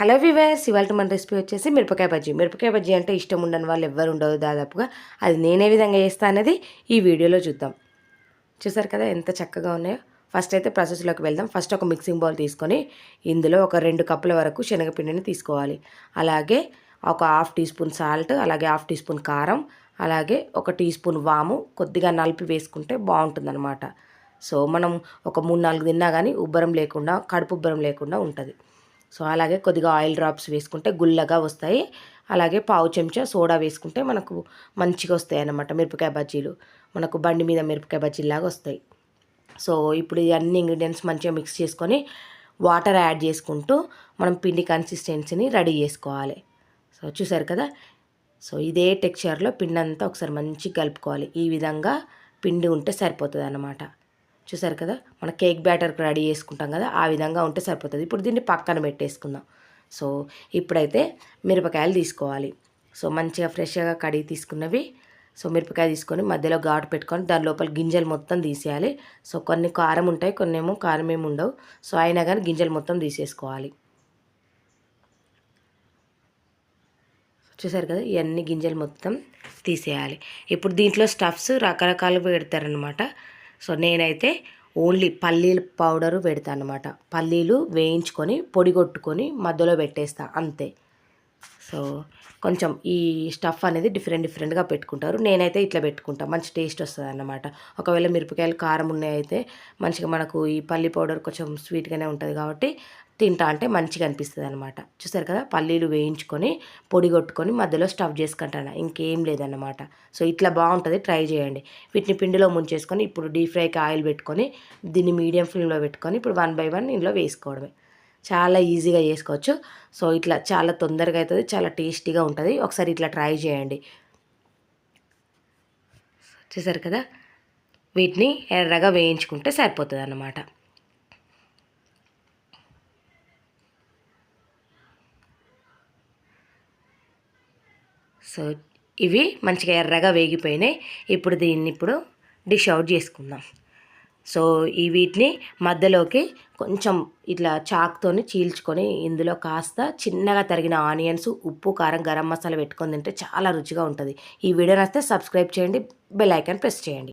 Hello viewers ఇవాళ మన recipe వచ్చేసి మిరపకాయ బజ్జీ. మిరపకాయ బజ్జీ అంటే ఇష్టం ఉండని వాళ్ళు ఎవ్వరు ఉండదు దాదాపుగా. అది నేనే విధంగా చేస్తా అనేది ఈ వీడియోలో చూద్దాం. చూసారు కదా ఎంత చక్కగా ఉన్నాయో? ఫస్ట్ అయితే ప్రాసెస్లోకి వెళ్దాం. ఫస్ట్ ఒక మిక్సింగ్ బౌల్ తీసుకొని ఇందులో ఒక రెండు కప్పుల వరకు శనగపిండిని తీసుకోవాలి. అలాగే ఒక హాఫ్ టీ స్పూన్ సాల్ట్ అలాగే హాఫ్ టీ స్పూన్ కారం అలాగే ఒక టీ స్పూన్ వాము కొద్దిగా నలిపి వేసుకుంటే బాగుంటుందన్నమాట. సో మనం ఒక మూడు నాలుగు తిన్నా కానీ ఉబ్బరం లేకుండా కడుపు ఉబ్బరం లేకుండా ఉంటుంది. సో అలాగే కొద్దిగా ఆయిల్ డ్రాప్స్ వేసుకుంటే గుల్లగా వస్తాయి. అలాగే పావు చెంచా సోడా వేసుకుంటే మనకు మంచిగా వస్తాయి అన్నమాట మిరపకాయ బజ్జీలు. మనకు బండి మీద మిరపకాయ బజ్జీలాగా వస్తాయి. సో ఇప్పుడు ఇవన్నీ అన్ని ఇంగ్రీడియంట్స్ మంచిగా మిక్స్ చేసుకొని వాటర్ యాడ్ చేసుకుంటూ మనం పిండి కన్సిస్టెన్సీని రెడీ చేసుకోవాలి. సో చూసారు కదా? సో ఇదే టెక్స్చర్లో పిండి అంతా ఒకసారి మంచిగా కలుపుకోవాలి. ఈ విధంగా పిండి ఉంటే సరిపోతుంది అన్నమాట చూసారు కదా? మన కేక్ బ్యాటర్కి రెడీ చేసుకుంటాం కదా? ఆ విధంగా ఉంటే సరిపోతుంది. ఇప్పుడు దీన్ని పక్కన పెట్టేసుకుందాం. సో ఇప్పుడైతే మిరపకాయలు తీసుకోవాలి. సో మంచిగా ఫ్రెష్గా కడిగి తీసుకున్నవి. సో మిరపకాయ తీసుకొని మధ్యలో ఘాటు పెట్టుకొని దాని లోపల గింజలు మొత్తం తీసేయాలి. సో కొన్ని కారం ఉంటాయి కొన్ని ఏమో కారం ఏమి ఉండవు. సో అయినా కానీ గింజలు మొత్తం తీసేసుకోవాలి. చూసారు కదా? ఇవన్నీ గింజలు మొత్తం తీసేయాలి. ఇప్పుడు దీంట్లో స్టఫ్స్ రకరకాలు పెడతారనమాట సో నేనైతే ఓన్లీ పల్లీల పౌడరు పెడతా అనమాట పల్లీలు వేయించుకొని పొడి కొట్టుకొని మధ్యలో పెట్టేస్తా అంతే. సో కొంచెం ఈ స్టఫ్ అనేది డిఫరెంట్ డిఫరెంట్గా పెట్టుకుంటారు. నేనైతే ఇట్లా పెట్టుకుంటాను మంచి టేస్ట్ వస్తుంది అన్నమాట ఒకవేళ మిరపకాయలు కారం ఉన్నాయైతే మంచిగా మనకు ఈ పల్లి పౌడర్ కొంచెం స్వీట్గానే ఉంటుంది కాబట్టి తింటా అంటే మంచిగా అనిపిస్తుంది అనమాట చూసారు కదా? పల్లీలు వేయించుకొని పొడి కొట్టుకొని మధ్యలో స్టఫ్ చేసుకుంటాను. ఇంకేం లేదన్నమాట. సో ఇట్లా బాగుంటుంది. ట్రై చేయండి. వీటిని పిండిలో ముంచేసుకొని ఇప్పుడు డీప్ ఫ్రైకి ఆయిల్ పెట్టుకొని దీన్ని మీడియం ఫ్లేమ్లో పెట్టుకొని ఇప్పుడు వన్ బై వన్ ఇందులో వేసుకోవడమే. చాలా ఈజీగా చేసుకోవచ్చు. సో ఇట్లా చాలా తొందరగా అవుతుంది చాలా టేస్టీగా ఉంటుంది. ఒకసారి ఇట్లా ట్రై చేయండి. చూసారు కదా? వీటిని ఎర్రగా వేయించుకుంటే సరిపోతుంది అన్నమాట సో ఇవి మంచిగా ఎర్రగా వేగిపోయినాయి. ఇప్పుడు దీన్ని ఇప్పుడు డిష్ అవుట్ చేసుకుందాం. సో ఈ వీటిని మధ్యలోకి కొంచెం ఇట్లా చాక్తోని చీల్చుకొని ఇందులో కాస్త చిన్నగా తరిగిన ఆనియన్స్ ఉప్పు కారం గరం మసాలా పెట్టుకొని తింటే చాలా రుచిగా ఉంటుంది. ఈ వీడియో నచ్చితే సబ్స్క్రైబ్ చేయండి బెల్ ఐకాన్ ప్రెస్ చేయండి.